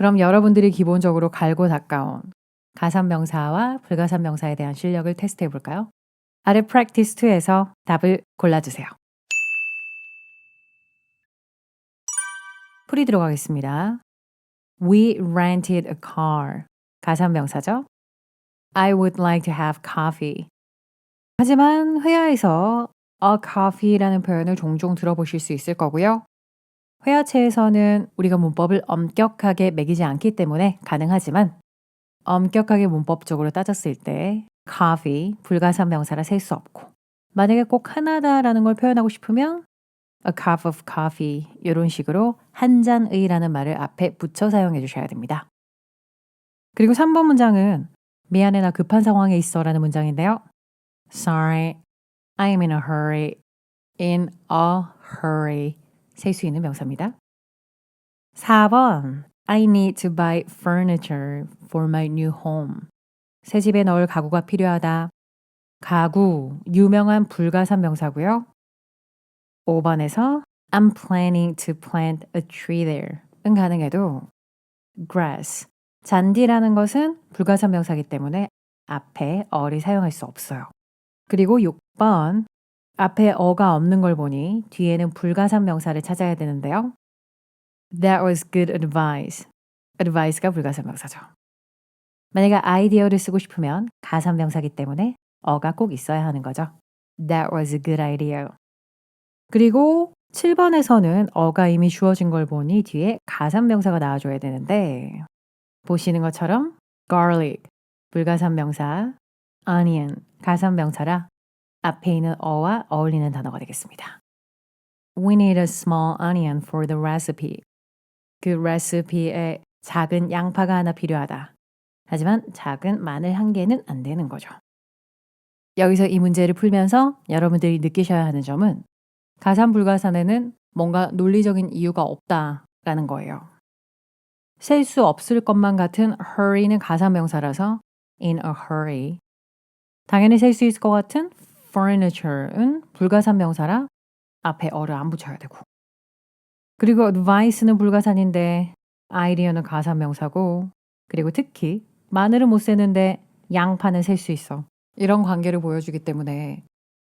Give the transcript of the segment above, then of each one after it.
그럼 여러분들이 기본적으로 갈고 닦아온 가산명사와 불가산명사에 대한 실력을 테스트해 볼까요? 아래 practice 2에서 답을 골라주세요. 풀이 들어가겠습니다. We rented a car. 가산명사죠. I would like to have coffee. 하지만 회화에서 a coffee라는 표현을 종종 들어보실 수 있을 거고요. 회화체에서는 우리가 문법을 엄격하게 매기지 않기 때문에 가능하지만 엄격하게 문법적으로 따졌을 때 coffee 불가산 명사라 셀 수 없고 만약에 꼭 하나다라는 걸 표현하고 싶으면 a cup of coffee 이런 식으로 한 잔의라는 말을 앞에 붙여 사용해 주셔야 됩니다. 그리고 3번 문장은 미안해 나 급한 상황에 있어 라는 문장인데요. Sorry, I am in a hurry. In a hurry. 셀 수 있는 명사입니다. 4번 I need to buy furniture for my new home. 새 집에 넣을 가구가 필요하다. 가구, 유명한 불가산 명사고요. 5번에서 I'm planning to plant a tree there. 은 가능해도 grass, 잔디라는 것은 불가산 명사이기 때문에 앞에 어를 사용할 수 없어요. 그리고 6번 앞에 어가 없는 걸 보니 뒤에는 불가산 명사를 찾아야 되는데요. That was good advice. advice가 불가산 명사죠. 만약에 아이디어를 쓰고 싶으면 가산 명사기 때문에 어가 꼭 있어야 하는 거죠. That was a good idea. 그리고 7번에서는 어가 이미 주어진 걸 보니 뒤에 가산 명사가 나와줘야 되는데 보시는 것처럼 garlic 불가산 명사, onion 가산 명사라 앞에 있는 어와 어울리는 단어가 되겠습니다. We need a small onion for the recipe. 그 레시피에 작은 양파가 하나 필요하다. 하지만 작은 마늘 한 개는 안 되는 거죠. 여기서 이 문제를 풀면서 여러분들이 느끼셔야 하는 점은 가산 불가산에는 뭔가 논리적인 이유가 없다라는 거예요. 셀 수 없을 것만 같은 hurry는 가산 명사라서 in a hurry. 당연히 셀 수 있을 것 같은 furniture은 불가산 명사라 앞에 어를 안 붙여야 되고. 그리고 advice는 불가산인데 아이디어는 가산 명사고 그리고 특히 마늘은 못 세는데 양파는 셀 수 있어. 이런 관계를 보여주기 때문에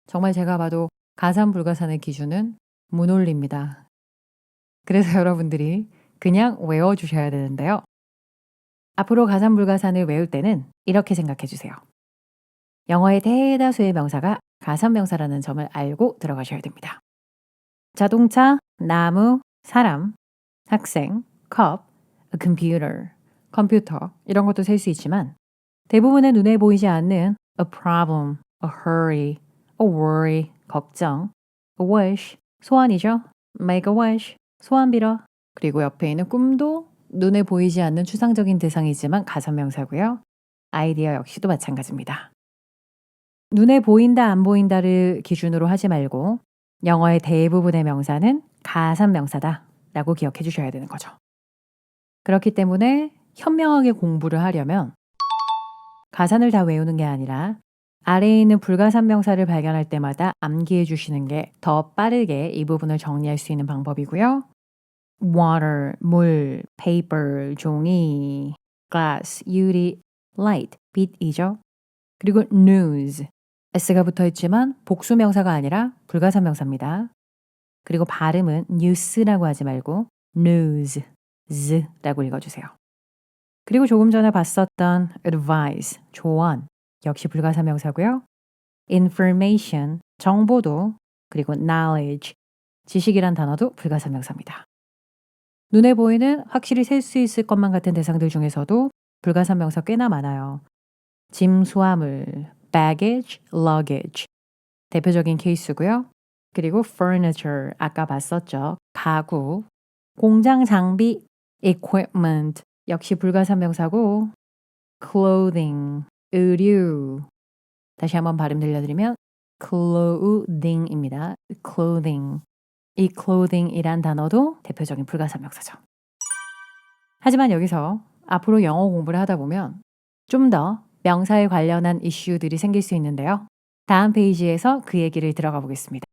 정말 제가 봐도 가산 불가산의 기준은 무논리입니다. 그래서 여러분들이 그냥 외워주셔야 되는데요. 앞으로 가산 불가산을 외울 때는 이렇게 생각해 주세요. 영어의 대다수의 명사가 가산 명사라는 점을 알고 들어가셔야 됩니다. 자동차, 나무, 사람, 학생, 컵, computer, 컴퓨터 이런 것도 셀 수 있지만 대부분의 눈에 보이지 않는 a problem, a hurry, a worry, 걱정, a wish, 소원이죠. make a wish, 소원 빌어. 그리고 옆에 있는 꿈도 눈에 보이지 않는 추상적인 대상이지만 가산명사고요. 아이디어 역시도 마찬가지입니다. 눈에 보인다 안 보인다를 기준으로 하지 말고 영어의 대부분의 명사는 가산 명사다 라고 기억해 주셔야 되는 거죠. 그렇기 때문에 현명하게 공부를 하려면 가산을 다 외우는 게 아니라 아래에 있는 불가산 명사를 발견할 때마다 암기해 주시는 게 더 빠르게 이 부분을 정리할 수 있는 방법이고요. water, 물, paper, 종이, glass, 유리, light, 빛이죠. 그리고 news, s가 붙어 있지만 복수 명사가 아니라 불가산 명사입니다. 그리고 발음은 news라고 하지 말고 news, z라고 읽어주세요. 그리고 조금 전에 봤었던 advice, 조언, 역시 불가산 명사고요. information, 정보도 그리고 knowledge, 지식이란 단어도 불가산 명사입니다. 눈에 보이는 확실히 셀 수 있을 것만 같은 대상들 중에서도 불가산 명사 꽤나 많아요. 짐 수화물, baggage, luggage 대표적인 케이스고요. 그리고 furniture 아까 봤었죠. 가구, 공장 장비, equipment 역시 불가산 명사고 clothing, 의류 다시 한번 발음 들려드리면 clothing입니다. clothing 이 clothing이란 단어도 대표적인 불가산 명사죠. 하지만 여기서 앞으로 영어 공부를 하다 보면 좀 더 명사에 관련한 이슈들이 생길 수 있는데요. 다음 페이지에서 그 얘기를 들어가 보겠습니다.